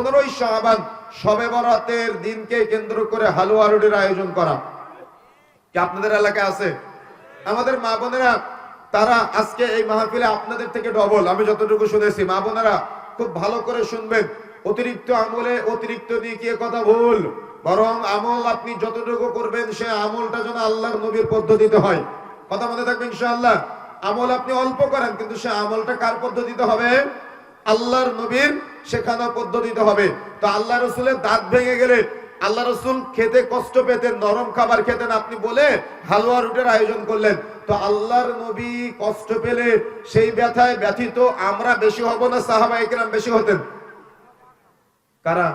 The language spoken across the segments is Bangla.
পনেরোই শাহবান সবে বরাতের দিনকে কেন্দ্র করে হালুয়া রুটির আয়োজন করা। কি আপনাদের এলাকায় আছে? আমাদের মা বোনেরা, তারা আজকে এই মাহফিলে আপনাদের থেকে ডবল। আমি যতটুকু শুনেছি, মা বোনেরা খুব ভালো করে শুনবেন। অতিরিক্ত আমলে অতিরিক্ত কি কথা ভুল? বরং আমল আপনি যতটুকু করবেন, সে আমলটা যেন আল্লাহর নবীর পদ্ধতিতে হয়। কথা মনে থাকবে ইনশাআল্লাহ? আমল আপনি অল্প করেন, কিন্তু সে আমলটা কার পদ্ধতিতে হবে? আল্লাহর নবীর শেখানো পদ্ধতিতে হবে। তো আল্লাহ রসুলের দাঁত ভেঙে গেলে আল্লাহ রসুল খেতে কষ্ট পেতেন, নরম খাবার খেতেন, আপনি বলে হালুয়া রুটের আয়োজন করলেন। তো আল্লাহর নবী কষ্ট পেলে সেই ব্যথায় ব্যথিত আমরা বেশি হব না, সাহাবা একরাম বেশি হতেন। কারা?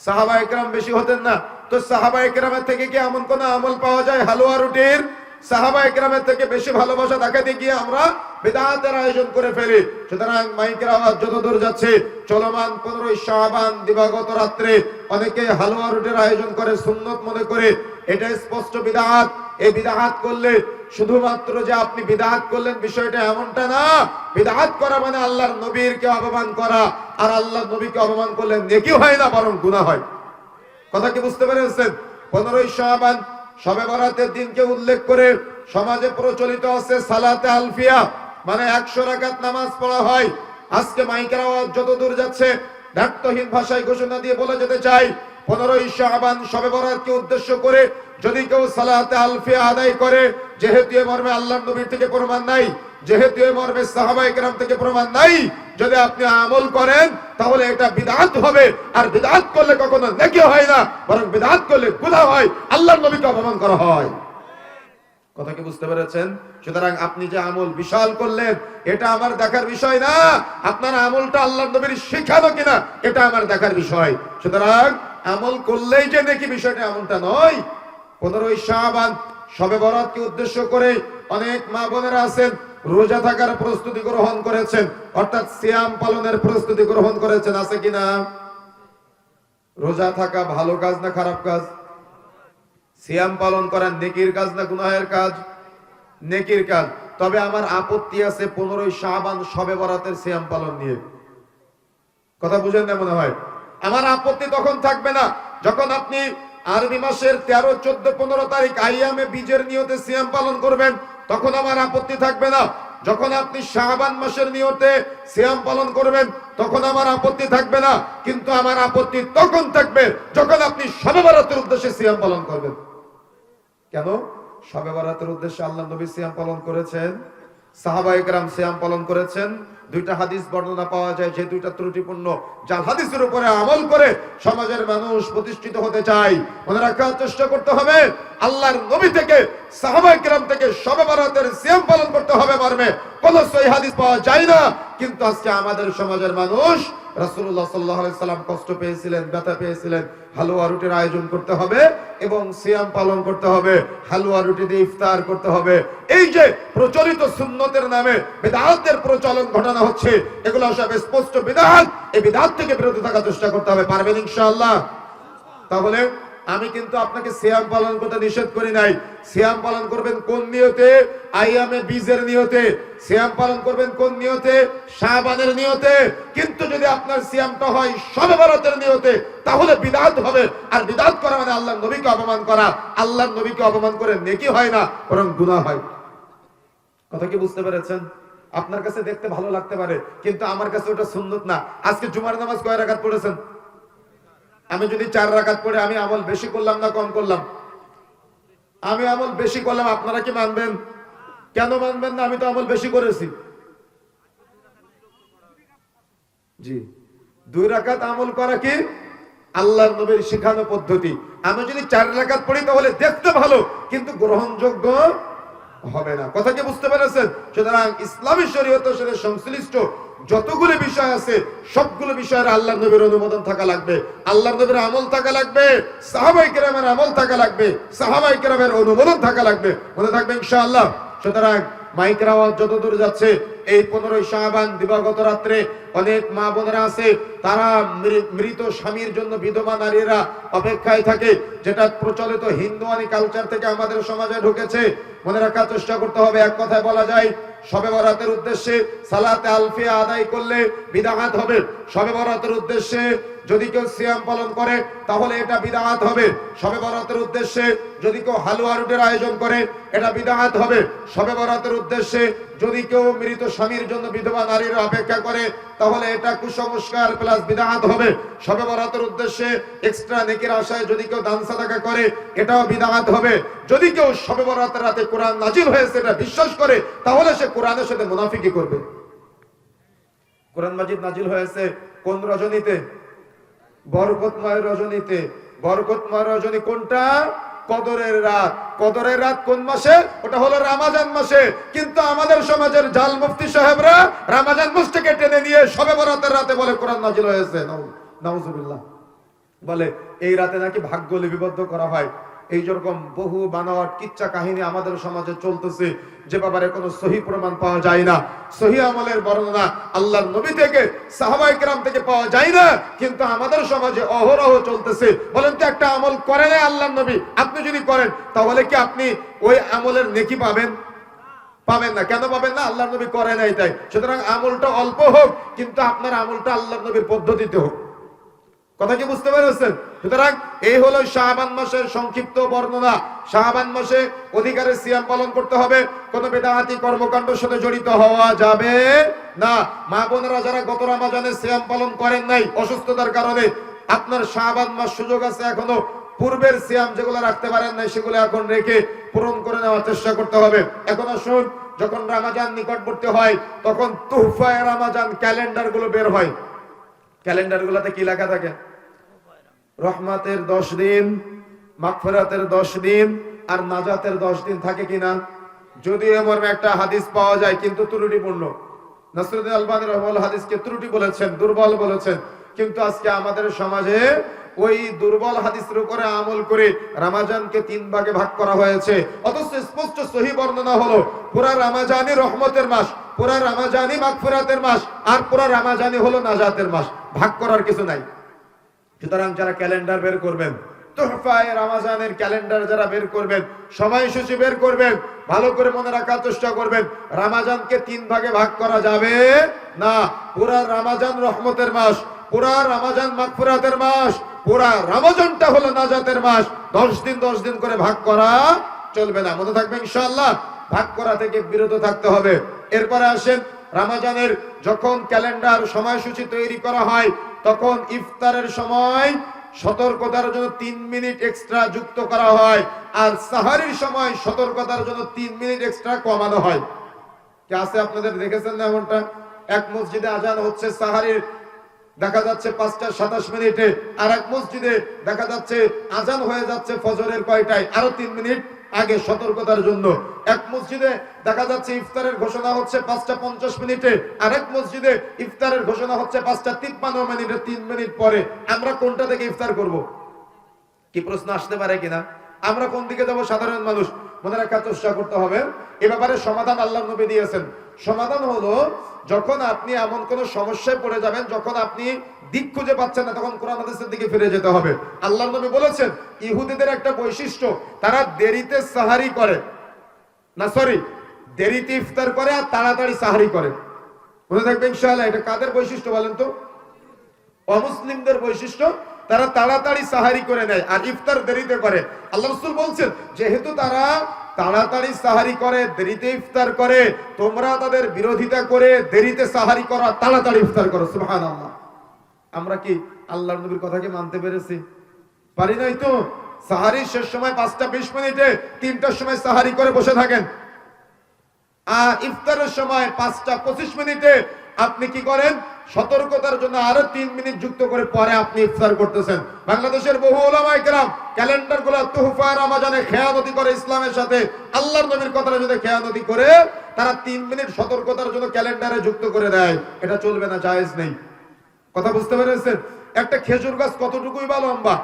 সাহাবা একরাম বেশি হতেন না। তো সাহাবা একরামের থেকে কি এমন কোন আমল পাওয়া যায় হালুয়া রুটির? সাহাবা একরামের থেকে বেশি ভালোবাসা দেখাতে গিয়ে আমরা বেদাতের আয়োজন করে ফেলি। সুতরাং মাইকের আওয়াজ যত দূর যাচ্ছে, চলমান পনেরোই শাহবান দিবাগত রাত্রে অনেকে হালুয়া রুটির আয়োজন করে সুন্নত মনে করে। এটা স্পষ্ট বিদাত। এই বিদাহাত করলে শুধুমাত্র যে আপনি বিদাহাত করলেন বিষয়টা এমনটা না। বিদাহাত করা মানে আল্লাহর নবীরকে অপমান করা। আর আল্লাহ নবীকে অপমান করলে নেকি হয় না, বরং গুনাহ হয়। কথা কি বুঝতে পেরেছেন? পনেরোই শাহবান সবে বরাতের দিনকে উল্লেখ করে সমাজে প্রচলিত আছে সালাতে আলফিয়া মানে একশো রাকাত নামাজ পড়া হয়। আজকে মাইকের আওয়াজ যত দূর যাচ্ছে ব্যর্থহীন ভাষায় ঘোষণা দিয়ে বলে যেতে চাই, পনেরোই শাহবান সবে বরাতকে উদ্দেশ্য করে যদি কেউ সালাতে আলফিয়া আদায় করে, যেহেতু এ মর্মে আল্লাহ নবীর থেকে প্রমাণ নাই, যেহেতু এ মর্মে সাহাবাই কেরাম থেকে প্রমাণ নাই, যদি আপনি আমল করেন তাহলে এটা বিদাত হবে, আর বিদাত করলে কখনো নেকি হয় না, বরং বিদাত করলে গুনাহ হয়, আল্লাহর নবীকে অপমান করা হয়। কথা কি বুঝতে পেরেছেন? সুতরাং আপনি যে আমল বিশাল করলেন, এটা আমার দেখার বিষয় না। আপনার আমলটা আল্লাহ নবীর শিখানো কিনা, এটা আমার দেখার বিষয়। সুতরাং আমল করলেই যে নাকি বিষয়টা এমনটা নয়। পনেরোই শাহবান সবে বরাতকে উদ্দেশ্য করে অনেক মা বোনেরা আছেন রোজা থাকার প্রস্তুতি গ্রহণ করেছেন। অর্থাৎ সিয়াম পালনের প্রস্তুতি গ্রহণ করেছেন, আছে কিনা? রোজা থাকা ভালো কাজ না খারাপ কাজ? সিয়াম পালন করা নেকির কাজ না গুনাহের কাজ? নেকির কাজ। তবে আমার আপত্তি আছে পনেরোই শাহবান সবে বরাতের সিয়াম পালন নিয়ে। কথা বুঝেন না মনে হয়? আমার আপত্তি তখন থাকবে না, যখন আপনি আরবি মাসের তেরো, চোদ্দ, পনেরো তারিখ আইয়ামে বীজের নিয়তে সিয়াম পালন করবেন। তখন আমার আপত্তি থাকবে না। যখন আপনি শাহবান মাসের নিয়তে সিয়াম পালন করবেন, তখন আমার আপত্তি থাকবে না। কিন্তু আমার আপত্তি তখন থাকবে যখন আপনি সবে বারাতের উদ্দেশ্যে সিয়াম পালন করবেন। কেন? সবে বারাতের উদ্দেশ্যে আল্লাহ নবী সিয়াম পালন করেছেন সাহাবা একরাম সিয়াম পালন করেছেন দুইটা হাদিস বর্ণনা পাওয়া যায় যে দুইটা ত্রুটিপূর্ণ জাল হাদিসের উপরে আমল করে সমাজের মানুষ প্রতিষ্ঠিত হতে চায়। মনে রাখার চেষ্টা করতে হবে, আল্লাহর নবী থেকে সাহাবা একরাম থেকে সবে বরাতের সিয়াম পালন করতে হবে কোন সহি হাদিস পাওয়া যায় না, কিন্তু আজকে আমাদের সমাজের মানুষ রাসূলুল্লাহ সাল্লাল্লাহু আলাইহি সাল্লাম কষ্ট পেয়েছিলেন, ব্যথা পেয়েছিলেন, হালুয়া রুটির আয়োজন করতে হবে এবং সিয়াম পালন করতে হবে, হালুয়া রুটি দিয়ে ইফতার করতে হবে। এই যে প্রচলিত সুন্নতের নামে বেদাতের প্রচলন ঘটানো হচ্ছে, এগুলো সব স্পষ্ট বিধান। এই বিধান থেকে বিরত থাকার চেষ্টা করতে হবে, পারবেন ইনশাআল্লাহ? তাহলে আমি কিন্তু আপনাকে সিয়াম পালন করতে নিষেধ করি নাই। সিয়াম পালন করবেন কোন নিয়তে? আইয়ামে বীজের নিয়তে। সিয়াম পালন করবেন কোন নিয়তে? শাহবানের নিয়তে। কিন্তু যদি আপনার সিয়ামটা হয় সবে নিয়তে, তাহলে বিদাত হবে। আর বিদাত করা মানে আল্লাহর নবীকে অপমান করা। আল্লাহর নবীকে অপমান করে নেকি হয় না, বরং গুনাহ হয়। কথা কি বুঝতে পেরেছেন? আপনার কাছে দেখতে ভালো লাগতে পারে, কিন্তু আমার কাছে ওটা সুন্নত না। আজকে জুমার নামাজ কয় রাকাত পড়েছেন? আমি যদি চার রাকাত পড়ে, আমি আমল বেশি করলাম না কম করলাম? আমি আমল বেশি করলাম, আপনারা কি মানবেন? কেন মানবেন না? আমি তো আমল বেশি করেছি। জি। দুই রাকাত আমল করা কি? আল্লাহর নবীর শিখানো পদ্ধতি। আমি যদি চার রাকাত পড়ি, তাহলে দেখতে ভালো, কিন্তু গ্রহণযোগ্য হবে না। কথা কি বুঝতে পেরেছেন? সুতরাং ইসলামী শরীয়তের সাথে সংশ্লিষ্ট যতগুলো বিষয় আছে, সবগুলো বিষয়ের আল্লাহ নবীর অনুমোদন থাকা লাগবে। আল্লাহ নবীর আমল থাকা লাগবে, সাহাবাই কেরামের আমল থাকা লাগবে, সাহাবাই কেরামের অনুমোদন থাকা লাগবে। মনে থাকবে ইনশাআল্লাহ। সুতরাং মাইকের আওয়াজ যত দূর যাচ্ছে, এই পনেরোই শাহবান দিবাগত রাত্রে অনেক মা বোনেরা আছে, তারা মৃত স্বামীর জন্য বিধবা নারীরা অপেক্ষায় থাকে, যেটা প্রচলিত হিন্দুয়ানি কালচার থেকে আমাদের সমাজে ঢুকেছে। মনে রাখার চেষ্টা করতে হবে, এক কথায় বলা যায়, সবে বরাতের উদ্দেশ্যে সালাতে আলফিয়া আদায় করলে বিদাহাত হবে। সবে বরাতের উদ্দেশ্যে যদি কেউ সিয়াম পালন করে, তাহলে এটা বিদাহাত হবে। সবে বরাতের উদ্দেশ্যে যদি কেউ হালুয়া রুটের আয়োজন করে, এটা বিদাহাত হবে। সবে বরাতের উদ্দেশ্যে যদি কেউ মৃত স্বামীর জন্য বিধবা নারীর অপেক্ষা করে, তাহলে এটা কুসংস্কার প্লাস বিদাহাত হবে। সবে বরাতের উদ্দেশ্যে এক্সট্রা নেকির আশায় যদি কেউ দান সাদাকা করে, এটাও বিদাহাত হবে। যদি কেউ সবে বরাতের রাতে কোরআন নাজিল হয়েছে এটা বিশ্বাস করে, তাহলে সে কোরআনের সাথে মুনাফিকি করবে। কোরআন মাজিদ নাজিল হয়েছে কোন রজনীতে? বরকতময় রজনীতে। বরকতময় রজনী কোনটা? কদরের রাত। কদরের রাত কোন মাসে? ওটা হলো রামাজান মাসে। কিন্তু আমাদের সমাজের জাল মুফতি সাহেবরা রামাজান মাস থেকে টেনে নিয়ে সবে বরাতের রাতে বলে কোরআন নাজিল হয়েছে। নাউজুবিল্লাহ। বলে, এই রাতে নাকি ভাগ্য লিপিবদ্ধ করা হয়। এই যেরকম বহু বানোয়াট কিচ্ছা কাহিনী আমাদের সমাজে চলতেছে, যে ব্যাপারে কোনো সহি প্রমাণ পাওয়া যায় না। সহি আমলের বর্ণনা আল্লাহর নবী থেকে সাহাবাই কেরাম থেকে পাওয়া যায় না, কিন্তু আমাদের সমাজে অহরহ চলতেছে। বলেন তো, একটা আমল করে না আল্লাহর নবী, আপনি যদি করেন, তাহলে কি আপনি ওই আমলের নেকি পাবেন? পাবেন না। কেন পাবেন না? আল্লাহ নবী করে নাই তাই। সুতরাং আমলটা অল্প হোক, কিন্তু আপনার আমলটা আল্লাহ নবীর পদ্ধতিতে হোক। কথা কি বুঝতে পেরেছেন? সুতরাং এই হলো শাহবান মাসের সংক্ষিপ্ত বর্ণনা। শাহবান মাসে অধিকারের সিয়াম পালন করতে হবে। কোন বেদাহাতি কর্মকাণ্ডের সাথে জড়িত হওয়া যাবে না। মা বোনেরা যারা গত রামাজানে সিয়াম পালন করেন নাই অসুস্থতার কারণে, আপনার শাহবান মাস সুযোগ আছে এখনও। পূর্বের সিয়াম যেগুলো রাখতে পারেন নাই, সেগুলো এখন রেখে পূরণ করে নেওয়ার চেষ্টা করতে হবে। এখন আসুন, যখন রামাজান নিকটবর্তী হয়, তখন তুহফায় রামাজান ক্যালেন্ডারগুলো বের হয়। ক্যালেন্ডার গুলোতে কি লেখা থাকে? রহমাতের দশ দিন, মাগফিরাতের দশ দিন, আর নাজাতের দশ দিন থাকে কিনা? যদি এমন একটা হাদিস পাওয়া যায়, কিন্তু ত্রুটিপূর্ণ। নাসরুদ্দিন আলবানী রহমাল হাদিসকে ত্রুটি বলেছেন, দুর্বল বলেছেন। কিন্তু আজকে আমাদের সমাজে ওই দুর্বল হাদিসের উপরে আমল করে রামাজানকে তিন ভাগে ভাগ করা হয়েছে। অথচ স্পষ্ট সহি বর্ণনা হলো, পুরা রামাজানি রহমতের মাস, পুরা রামাজানি মাগফিরাতের মাস, আর পুরা রামাজানি হলো নাজাতের মাস। ভাগ করার কিছু নাই। সুতরাং যারা ক্যালেন্ডার বের করবেন রামাজানের ক্যালেন্ডার যারা বের করবেন সময়সূচি বের করবেন, ভালো করে মনে রাখার চেষ্টা করবেন, রামাজানকে তিন ভাগে ভাগ করা যাবে না? রামাজান রহমতের মাস রামাজান মাস রামাজানটা হলো নাজাতের মাস। দশ দিন দশ দিন করে ভাগ করা চলবে না। মনে থাকবে ইনশাআল্লাহ, ভাগ করা থেকে বিরত থাকতে হবে। এরপরে আসেন, রামাজানের যখন ক্যালেন্ডার সময়সূচি তৈরি করা হয় তখন ইফতারের সময় সতর্কতার জন্য তিন মিনিট এক্সট্রা যুক্ত করা হয় আর সাহারির সময় সতর্কতার জন্য তিন মিনিট এক্সট্রা কমানো হয়। কি আছে আপনাদের দেখেছেন না এমনটা? এক মসজিদে আজান হচ্ছে, সাহারির দেখা যাচ্ছে পাঁচটা সাতাশ মিনিটে। আর এক মসজিদে দেখা যাচ্ছে আজান হয়ে যাচ্ছে ফজরের কয়টায়? আরও তিন মিনিট আগে সতর্কতার জন্য। এক মসজিদে দেখা যাচ্ছে ইফতারের ঘোষণা হচ্ছে পাঁচটা পঞ্চাশ মিনিটে, আরেক মসজিদে ইফতারের ঘোষণা হচ্ছে পাঁচটা তিপ্পান্ন মিনিটে, তিন মিনিট পরে। আমরা কোনটা থেকে ইফতার করব? কি প্রশ্ন আসতে পারে কিনা? আমরা কোন দিকে যাব সাধারণ মানুষ? মনে রাখার চেষ্টা করতে হবে। এ ব্যাপারে সমাধান আল্লাহ নবী দিয়েছেন। সমাধান হলো যখন আপনি এমন কোন সমস্যায় পড়ে যাবেন, যখন আপনি দিক খুঁজে পাচ্ছেন না, তখন কোরআন হাদিসের দিকে ফিরে যেতে হবে। আল্লাহ নবী বলেছেন, ইহুদিদের একটা বৈশিষ্ট্য, তারা দেরিতে সাহারি করে। না সরি দেরিতে ইফতার করে আর তাড়াতাড়ি সাহারি করে। মনে থাকবে ইনশাআল্লাহ, এটা কাদের বৈশিষ্ট্য বলেন তো? অমুসলিমদের বৈশিষ্ট্য, তারা তাড়াতাড়ি সাহারি করে নেয় আর ইফতার দেরিতে করে। আল্লাহ রসুল বলছেন, যেহেতু তারা তাড়াতাড়ি সাহারি করে, দেরিতে ইফতার করে, তোমরা তাদের বিরোধিতা করে, দেরিতে সাহারি করা, তাড়াতাড়ি ইফতার করো সুবহান আমরা কি আল্লাহর নবীর কথাকে মানতে পেরেছি? পারি নাই তো? সাহারির শেষ সময় পাঁচটা বিশ মিনিটে, তিনটার সময় সাহারি করে বসে থাকেন। আর ইফতারের সময় পাঁচটা পঁচিশ মিনিটে, আপনি কি করেন? সতর্কতার জন্য আরও তিন মিনিট যুক্ত করে পরে আপনি ইফতার করতেছেন। বাংলাদেশের বহু ওলামাই কেরাম ক্যালেন্ডারগুলো তুহফা, রামাজানে খেয়ানতি করে ইসলামের সাথে আল্লাহর নবীর কথাটা যদি খেয়ানতি করে তারা তিন মিনিট সতর্কতার জন্য ক্যালেন্ডারে যুক্ত করে দেয়। এটা চলবে না, জায়েজ নেই। কথা বুঝতে পেরেছেন? একটা খেজুর গাছ কতটুকুই বা লম্বা?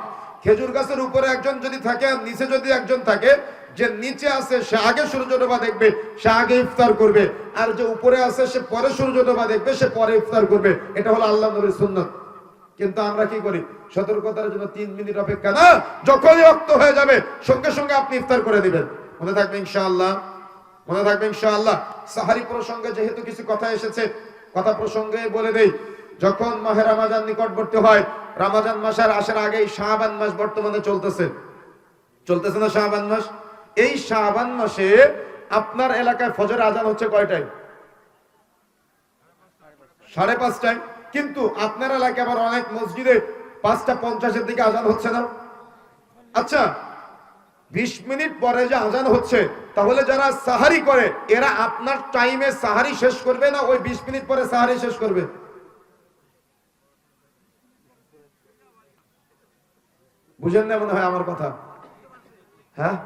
খেজুর গাছের উপরে একজন যদি থাকে আর নিচে যদি একজন থাকে যে নিচে আছে, সে আগে সূর্য ডোবা দেখবে, সে আগে ইফতার করবে। আর যে উপরে আছে, সে পরে সূর্য ডোবা দেখবে, সে পরে ইফতার করবে। এটা হলো আল্লাহ নবীর সুন্নত। কিন্তু আমরা কি করি? সতর্কতার জন্য তিন মিনিট অপেক্ষা না, যখনই রক্ত হয়ে যাবে, সঙ্গে সঙ্গে আপনি ইফতার করে দিবেন। মনে থাকবে ইনশাআল্লাহ? মনে থাকবে ইনশাআল্লাহ? সাহারি প্রসঙ্গে যেহেতু কিছু কথা এসেছে, কথা প্রসঙ্গে বলে দেই, যখন মাহে রামাজান নিকটবর্তী হয়, রামাজান মাসের আসার আগেই শাহবান মাস বর্তমানে চলতেছে। চলতেছে না শাহবান মাস? এই শাহবান মাসে আপনার এলাকায় ফজর আজান হচ্ছে কয়টায়? সাড়ে পাঁচটায়। কিন্তু আপনার এলাকায় আবার অনেক মসজিদে পাঁচটা পঞ্চাশের দিকে আজান হচ্ছে না। আচ্ছা বিশ মিনিট পরে যে আজান হচ্ছে, তাহলে যারা সাহারি করে, এরা আপনার টাইমে সাহারি শেষ করবে না ওই বিশ মিনিট পরে সাহারি শেষ করবে? বুঝেন না মনে হয় আমার কথা? হ্যাঁ?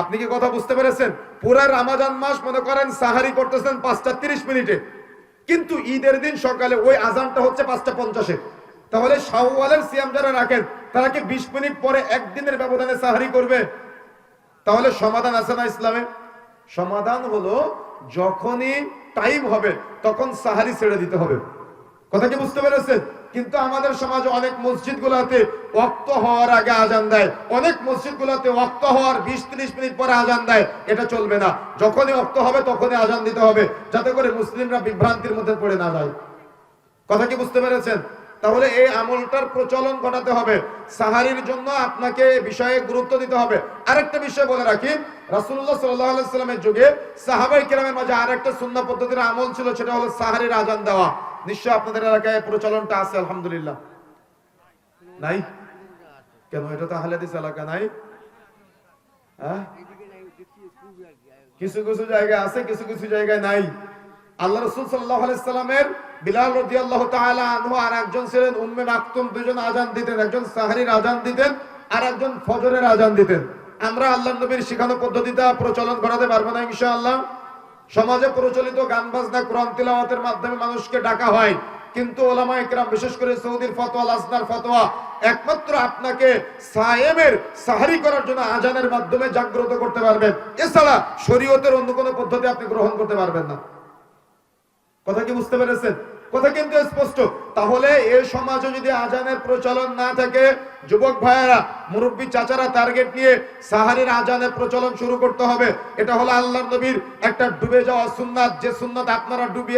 আপনি কি কথা বুঝতে পেরেছেন? পুরা রামাজান মাস মনে করেন সাহারি করতেছেন পাঁচটা তিরিশ মিনিটে। কিন্তু ঈদের দিন সকালে ওই আজানটা হচ্ছে পাঁচটা পঞ্চাশে। তাহলে শাওয়ালের সিয়াম যারা রাখেন, তারা কি বিশ মিনিট পরে একদিনের ব্যবধানে সাহারি করবে? তাহলে সমাধান আছে না ইসলামে? সমাধান হলো যখনই টাইম হবে, তখন সাহারি ছেড়ে দিতে হবে। কথা কি বুঝতে পেরেছেন? কিন্তু আমাদের সমাজে অনেক মসজিদ গুলাতে ওয়াক্ত হওয়ার আগে আজান দেয়। অনেক মসজিদ গুলাতে ওয়াক্ত হওয়ার বিশ ত্রিশ মিনিট পরে আজান দেয়। এটা চলবে না। যখনই ওয়াক্ত হবে, তখনই আজান দিতে হবে। যাতে করে মুসলিমরা বিভ্রান্তির মধ্যে পড়ে না যায়। কথা কি বুঝতে পেরেছেন? তাহলে এই আমলটার প্রচলন ঘটাতে হবে। সাহারির জন্য আপনাকে বিষয়ে গুরুত্ব দিতে হবে। আরেকটা বিষয় বলে রাখি। আলাইহি সাল্লামের যুগে সাহাবাই কেরামের মাঝে আরেকটা সুন্দর পদ্ধতির আমল ছিল, সেটা হলো সাহারির আজান দেওয়া। নিশ্চয় আপনাদের এলাকায় প্রচলনটা আছে, আলহামদুলিল্লাহ। নাই? কেন, এটা তো আহলেদিস এলাকা, নাই? হ্যাঁ? কিছু কিছু জায়গায় আছে, কিছু কিছু জায়গায় নাই। আল্লাহ রসুল সাল্লাহ বিলাল তাআলা আনহু আর একজন ছিলেন উম্মে মাকতুম দুজন আজান দিতেন, একজন সাহারির আজান দিতেন আর একজন ফজরের আজান দিতেন। আমরা আল্লাহ নবীর শিখানো পদ্ধতিটা প্রচলন করাতে পারব না, ইনশাআল্লাহ। সমাজে প্রচলিত গান বাজনা কোরআন তিলাওয়াতের মাধ্যমে মানুষকে ডাকা হয়। কিন্তু ওলামা ইকরাম বিশেষ করে সৌদির ফতোয়া, লাজনার ফতোয়া, একমাত্র আপনাকে সায়েমের সাহারি করার জন্য আজানের মাধ্যমে জাগ্রত করতে পারবেন। এছাড়া শরীয়তের অন্য কোনো পদ্ধতি আপনি গ্রহণ করতে পারবেন না। কথা কি বুঝতে পেরেছেন? কথা কিন্তু স্পষ্ট। তাহলে এ সমাজে যদি আজানের প্রচলন না থাকে, যুবক ভাইয়েরা, মুরব্বী চাচারা টার্গেট নিয়ে সাহারির আজানের প্রচলন শুরু করতে হবে। এটা হলো আল্লাহর নবীর একটা ডুবে যাওয়া সুন্নাত। যে সুন্নাত আপনারা ডুবিয়ে